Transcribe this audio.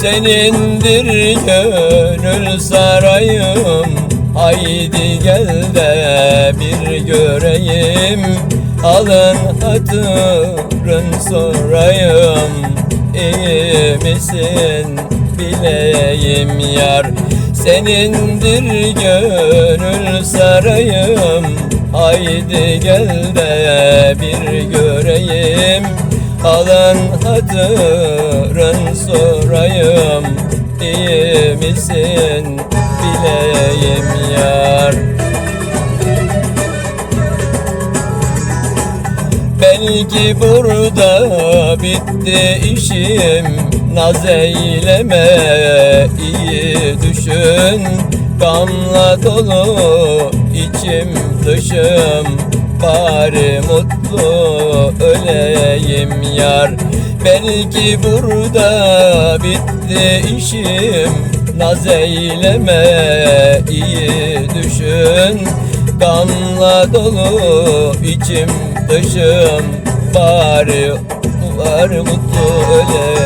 Senindir gönül sarayım. Haydi gel de bir göreyim. Alın hatırın sorayım. İyi misin bileyim yar? Senindir gönül sarayım. Haydi gel de bir göreyim Alın hatırın sorayım İyi misin? Bileyim yar. Belki burada bitti işim Naz eyleme iyi düşün. Gamla dolu içim dışım Bari mutlu öleyim yar. Belki burada bitti işim Naz eyleme iyi düşün. Gamla dolu içim dışım Bari var mutlu öleyim